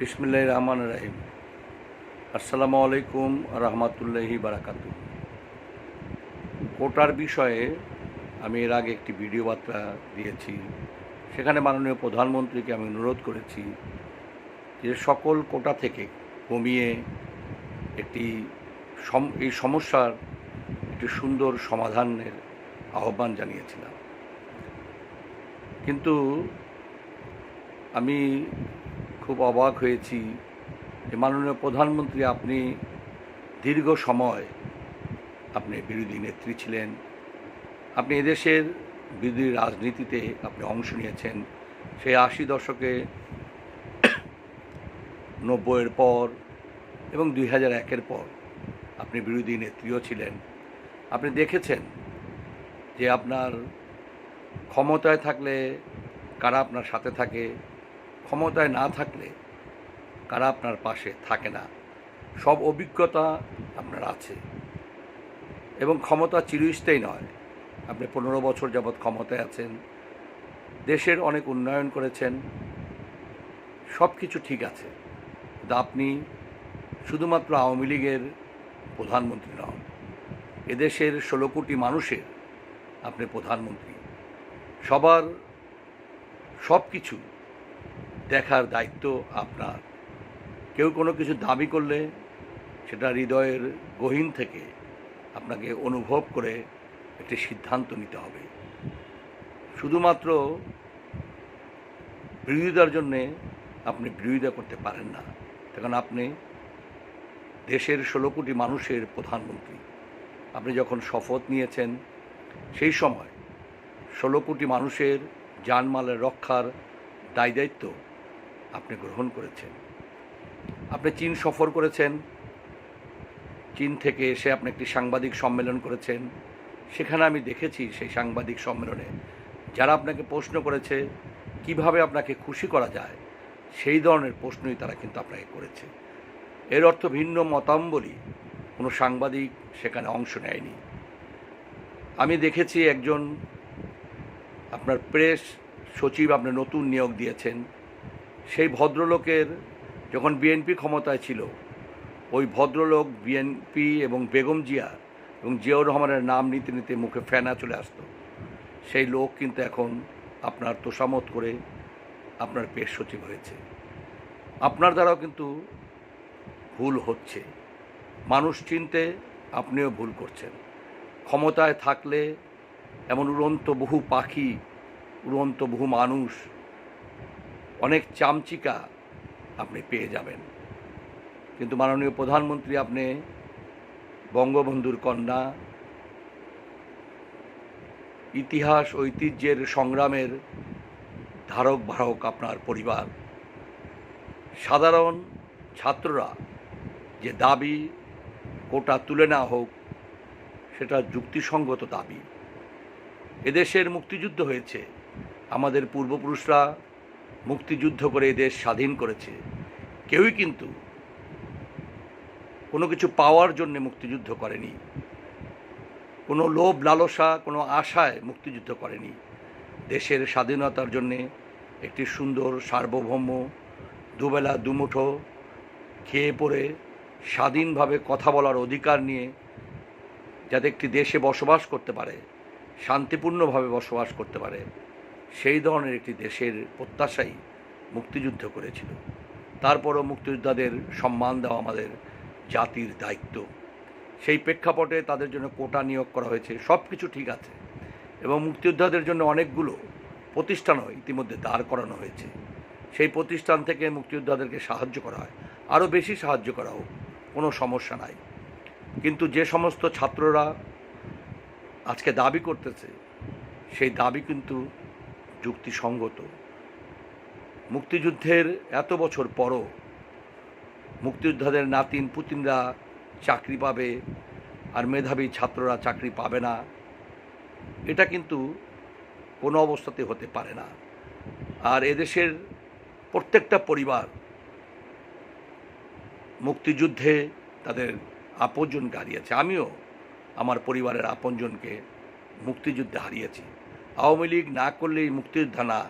বিসমুল্লাহ রহমান রাহিম। আসসালামু আলাইকুম রহমাতুল্লাহি বারাকাতু কোটার বিষয়ে আমি এর আগে একটি ভিডিও বার্তা দিয়েছি। সেখানে মাননীয় প্রধানমন্ত্রীকে আমি অনুরোধ করেছি যে সকল কোটা থেকে কমিয়ে একটি এই সমস্যার একটি সুন্দর সমাধানের আহ্বান জানিয়েছিলাম। কিন্তু আমি খুব অবাক হয়েছি যে মাননীয় প্রধানমন্ত্রী আপনি দীর্ঘ সময় আপনি বিরোধী নেত্রী ছিলেন। আপনি এদেশের বিরোধী রাজনীতিতে আপনি অংশ নিয়েছেন। সেই আশি দশকে নব্বইয়ের পর এবং দুই হাজার একের পর আপনি বিরোধী নেত্রীও ছিলেন। আপনি দেখেছেন যে আপনার ক্ষমতায় থাকলে কারা আপনার সাথে থাকে? ক্ষমতায় না থাকলে কারা আপনার পাশে থাকে না? সব অভিজ্ঞতা আপনার আছে। এবং ক্ষমতা চিরস্থায়ী নয়। আপনি পনেরো বছর যাবৎ ক্ষমতায় আছেন। দেশের অনেক উন্নয়ন করেছেন। সব কিছু ঠিক আছে। কিন্তু আপনি শুধুমাত্র আওয়ামী লীগের প্রধানমন্ত্রী নন। এদেশের ষোলো কোটি মানুষের আপনি প্রধানমন্ত্রী। সবার সব কিছু দেখার দায়িত্ব আপনার। কেউ কোনো কিছু দাবি করলে সেটা হৃদয়ের গহীন থেকে আপনাকে অনুভব করে একটি সিদ্ধান্ত নিতে হবে। শুধুমাত্র বিরোধিতার জন্যে আপনি বিরোধিতা করতে পারেন না। কারণ আপনি দেশের ষোলো কোটি মানুষের প্রধানমন্ত্রী। আপনি যখন শপথ নিয়েছেন, সেই সময় ষোলো কোটি মানুষের জানমালের রক্ষার দায় দায়িত্ব আপনি গ্রহণ করেছেন। আপনি চীন সফর করেছেন। চীন থেকে এসে আপনি একটি সাংবাদিক সম্মেলন করেছেন। সেখানে আমি দেখেছি সেই সাংবাদিক সম্মেলনে যারা আপনাকে প্রশ্ন করেছে, কীভাবে আপনাকে খুশি করা যায়, সেই ধরনের প্রশ্নই তারা কিন্তু আপনাকে করেছে। এর অর্থ ভিন্ন মতাম্বলী কোনো সাংবাদিক সেখানে অংশ নেয়নি। আমি দেখেছি একজন আপনার প্রেস সচিব আপনি নতুন নিয়োগ দিয়েছেন। সেই ভদ্রলোকের যখন বিএনপি ক্ষমতায় ছিল, ওই ভদ্রলোক বিএনপি এবং বেগম জিয়া এবং জিয়াউর রহমানের নাম নিতে নিতে মুখে ফেনা চলে আসতো। সেই লোক কিন্তু এখন আপনার তোষামত করে আপনার পেশ সচিব হয়েছে। আপনার দ্বারাও কিন্তু ভুল হচ্ছে। মানুষ চিনতে আপনিও ভুল করছেন। ক্ষমতায় থাকলে এমন উড়ন্ত বহু পাখি, উড়ন্ত বহু মানুষ অনেক চামচিকা আপনি পেয়ে যাবেন। কিন্তু মাননীয় প্রধানমন্ত্রী, আপনি বঙ্গবন্ধুর কন্যা, ইতিহাস, ঐতিহ্যের সংগ্রামের ধারক বাহক আপনার পরিবার। সাধারণ ছাত্ররা যে দাবি, কোটা তুলে নেওয়া হোক, সেটা যুক্তিসঙ্গত দাবি। এদেশের মুক্তিযুদ্ধ হয়েছে। আমাদের পূর্বপুরুষরা মুক্তিযুদ্ধ করে দেশ স্বাধীন করেছে। কেউই কিন্তু কোনো কিছু পাওয়ার জন্য মুক্তিযুদ্ধ করেনি। কোনো লোভ, লালসা, কোনো আশায় মুক্তিযুদ্ধ করেনি। দেশের স্বাধীনতার জন্যে একটি সুন্দর সার্বভৌম দুবেলা দুমুঠো খেয়ে পড়ে স্বাধীনভাবে কথা বলার অধিকার নিয়ে যাতে একটি দেশে বসবাস করতে পারে, শান্তিপূর্ণভাবে বসবাস করতে পারে সেই ধরনের একটি দেশের প্রত্যাশাই মুক্তিযুদ্ধ করেছিল। তারপরও মুক্তিযোদ্ধাদের সম্মান দেওয়া আমাদের জাতির দায়িত্ব। সেই প্রেক্ষাপটে তাদের জন্য কোটা নিয়োগ করা হয়েছে সব কিছু ঠিক আছে। এবং মুক্তিযোদ্ধাদের জন্য অনেকগুলো প্রতিষ্ঠানও ইতিমধ্যে দাঁড় করানো হয়েছে। সেই প্রতিষ্ঠান থেকে মুক্তিযোদ্ধাদেরকে সাহায্য করা হয়। আরও বেশি সাহায্য করা হোক কোনো সমস্যা নাই। কিন্তু যে সমস্ত ছাত্ররা আজকে দাবি করতেছে, সেই দাবি কিন্তু যুক্তিসঙ্গত। মুক্তিযুদ্ধের এত বছর পরও মুক্তিযোদ্ধাদের নাতিন পুতিনরা চাকরি পাবে আর মেধাবী ছাত্ররা চাকরি পাবে না। এটা কিন্তু কোনো অবস্থাতে হতে পারে না। আর এদেশের প্রত্যেকটা পরিবার মুক্তিযুদ্ধে তাদের আপনজন হারিয়েছে আমিও আমার পরিবারের আপনজনকে মুক্তিযুদ্ধে হারিয়েছি। আওয়ামী লীগ না করলেই মুক্তিযোদ্ধা না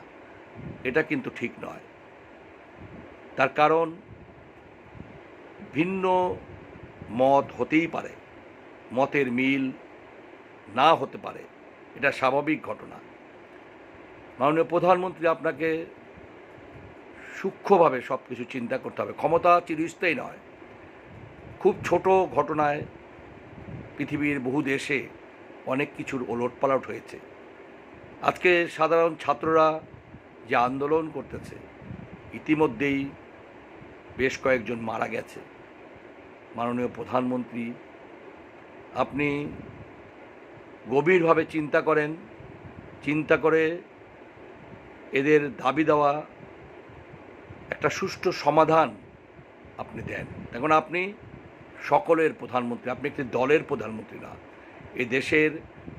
এটা কিন্তু ঠিক নয়। তার কারণ, ভিন্ন মত হতেই পারে, মতের মিল না হতে পারে, এটা স্বাভাবিক ঘটনা। মাননীয় প্রধানমন্ত্রী আপনাকে সূক্ষ্মভাবে সব কিছু চিন্তা করতে হবে। ক্ষমতা চিরস্থায়ী নয়। খুব ছোট ঘটনায় পৃথিবীর বহু দেশে অনেক কিছুর ওলটপালট হয়েছে। আজকে সাধারণ ছাত্ররা যে আন্দোলন করতেছে, ইতিমধ্যেই বেশ কয়েকজন মারা গেছে। মাননীয় প্রধানমন্ত্রী, আপনি গভীরভাবে চিন্তা করেন, চিন্তা করে এদের দাবি দেওয়া একটা সুষ্ঠু সমাধান আপনি দেন। এখন আপনি সকলের প্রধানমন্ত্রী, আপনি একটি দলের প্রধানমন্ত্রী না, এ দেশের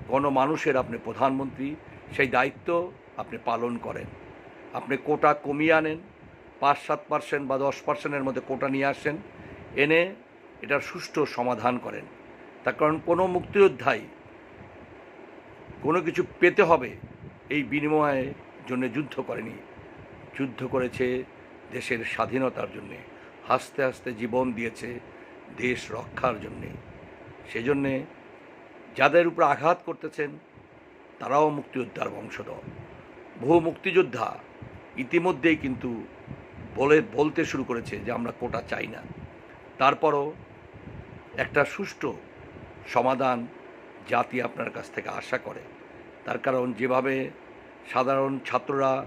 গণমানুষের আপনি প্রধানমন্ত্রী সেই দায়িত্ব আপনি পালন করেন। আপনি কোটা কমিয়ে আনেন পাঁচ সাত পার্সেন্ট বা দশ পার্সেন্টের মধ্যে কোটা নিয়ে আসেন, এনে এটার সুষ্ঠু সমাধান করেন। তার কারণ কোনো মুক্তিযোদ্ধাই কোনো কিছু পেতে হবে এই বিনিময়ে জন্য যুদ্ধ করেনি। যুদ্ধ করেছে দেশের স্বাধীনতার জন্যে, হাসতে হাসতে জীবন দিয়েছে দেশ রক্ষার জন্যে। সেজন্যে যাদের উপর আঘাত করতেছেন তারাও মুক্তিযোদ্ধার বংশধর। বহু মুক্তিযোদ্ধা ইতিমধ্যেই কিন্তু বলে, বলতে শুরু করেছে যে আমরা কোটা চাই না। তারপরও একটা সুষ্ঠু সমাধান জাতি আপনার কাছ থেকে আশা করে। তার কারণ যেভাবে সাধারণ ছাত্ররা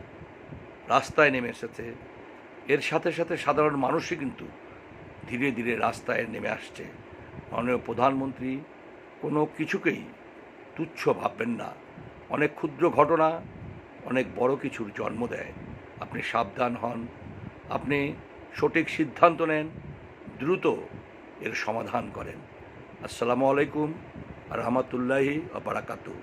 রাস্তায় নেমে এসেছে, এর সাথে সাথে সাধারণ মানুষই কিন্তু ধীরে ধীরে রাস্তায় নেমে আসছে। মাননীয় প্রধানমন্ত্রী কোনো কিছুকেই তুচ্ছ ভাববেন না। অনেক ক্ষুদ্র ঘটনা, অনেক বড় কিছুর জন্ম দেয়। আপনি সাবধান হন, আপনি সঠিক সিদ্ধান্ত নেন, দ্রুত এর সমাধান করেন। আসসালামু আলাইকুম রহমতুল্লাহি বারাকাতু